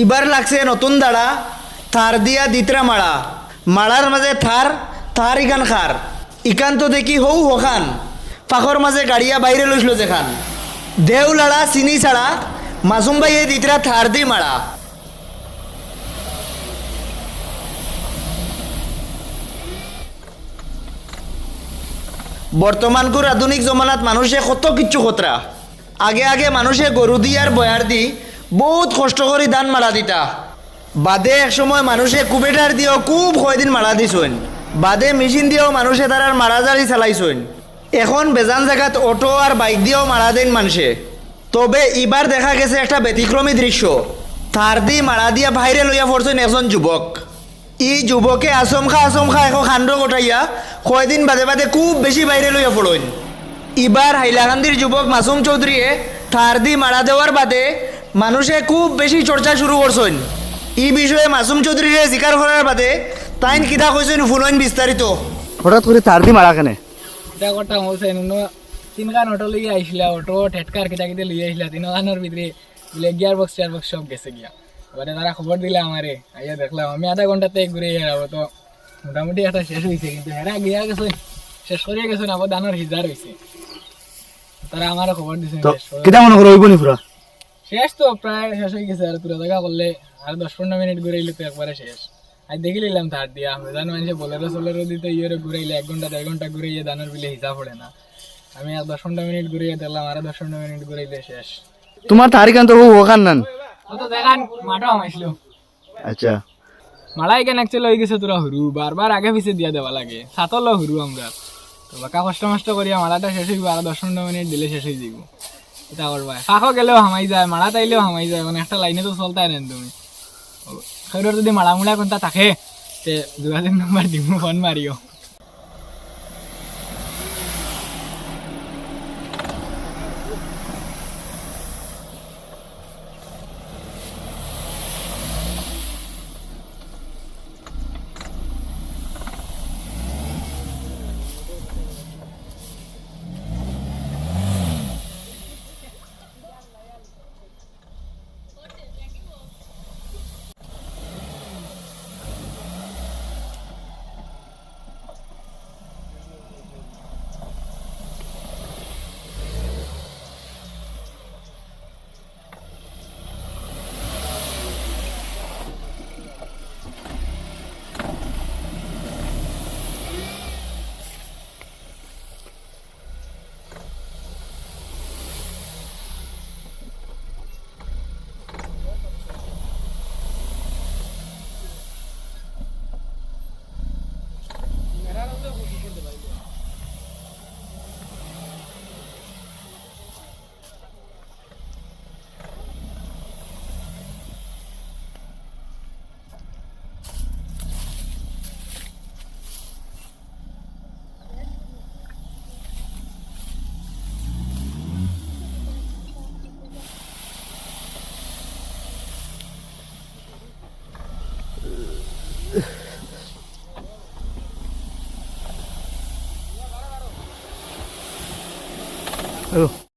ইবার লাগছে নতুন দাঁড়া, থার দিয়া দিতরা মারা মারার মাঝে থার থার ইখান খার। ইখান তো দেখি হৌ হখান, পাখর মাঝে গাড়িয়া বাইরে লইছিল যেখান দেউ লাড়া, চিনি ছাড়া, মাসুম ভাইয়ে দিতরা থার দি মারা বর্তমানকুর আধুনিক জমানাত মানুষে কত কিচ্ছু খতরা আগে আগে মানুষে গরু দি আর বয়ার দি বহুত কষ্ট করে ধান মারা দিতা। বাদে এক সময় মানুষে কুবেটার দিয়েও খুব কয়দিন মারা দিছইন বাদে মেশিন দিয়েও মানুষে তার মারা জারি চালাইছইন এখন বেজান জায়গাত অটো আর বাইক দিয়েও মারা দেন মানুষে। তবে এবার দেখা গেছে একটা ব্যতিক্রমী দৃশ্য। তার দি মারা দিয়া বাইরে লইয়া পড়ছেন একজন যুবক ই যুবকে আচমকা আচমকা এখন খান্ড গোটাইয়া কয়দিন বাদে বাদে খুব বেশি বাইরে লইয়া পড়ইন এবার হাইলাকান্দির যুবক মাসুম চৌধুরীয়ে থার দি মারা দেওয়ার বাদে মানুষে খুব বেশি চর্চা শুরু করছেন এই বিষয়ে মাসুম চৌধুরীরে স্বীকার করার বাদে তাইন কিতা কইছেন ফুলইন বিস্তারিত হঠাৎ করে তার দি মারা কেনে? এটা কথা হচ্ছে নুনো তিনখান অটো লইয়া আইসলা অটো ঠেটকার কিটা কিটা লইয়া আইসলা তিনখানোর ভিতরে বলে গিয়ার বক্স টিয়ার বক্স সব গেছে গিয়া। এবারে তারা খবর দিলে আমারে আইয়া দেখলাম আমি আধা ঘন্টাতে ঘুরে যাব তো মোটামুটি এটা শেষ হয়েছে কিন্তু হেরা গিয়া গেছে শেষ করিয়া গেছে না আবার দানোর হিজার হয়েছে তারা আমারও খবর দিছে কিতা মনে করো হইব নি পুরা শেষ তো প্রায় শেষ হয়ে গেছে আর পুরো দেখা করলে। আর দশ পনেরো মিনিট ঘুরাইলে তো একবারে শেষ। আর দেখে নিলাম তার দিয়া আমি জানো মানুষে বলেরো সোলেরো দিতে ইয়ে ঘুরাইলে এক ঘণ্টা দেড় ঘণ্টা ঘুরাইয়ে দানোর বিলে হিসাব পড়ে না। আমি আর দশ পনেরো মিনিট ঘুরিয়ে দেখলাম আর দশ পনেরো মিনিট ঘুরাইলে শেষ। তোমার তারিখান তো ওখান নান? ও তো দেখান আমাইছিল আচ্ছা। মালাই কেন একচুয়ালি হয়ে গেছে তোরা হুরু? বারবার আগে পিছিয়ে দিয়া দেওয়া লাগে। সাতল হুরু আমরা। তো বাকা কষ্ট মষ্ট করিয়া মালাটা শেষ হইব আর দশ পনেরো মিনিট দিলে শেষ হয়ে যাব এটা করবা কাকও গেলেও হামাই যায় মারা তাইলেও হামাই যায় মানে একটা লাইনে তো চলতাই নেন তুমি। সেইটার যদি মারা মুলা কোনটা থাকে, তে যোগাযোগ নাম্বার দিব ফোন মারিও Oh.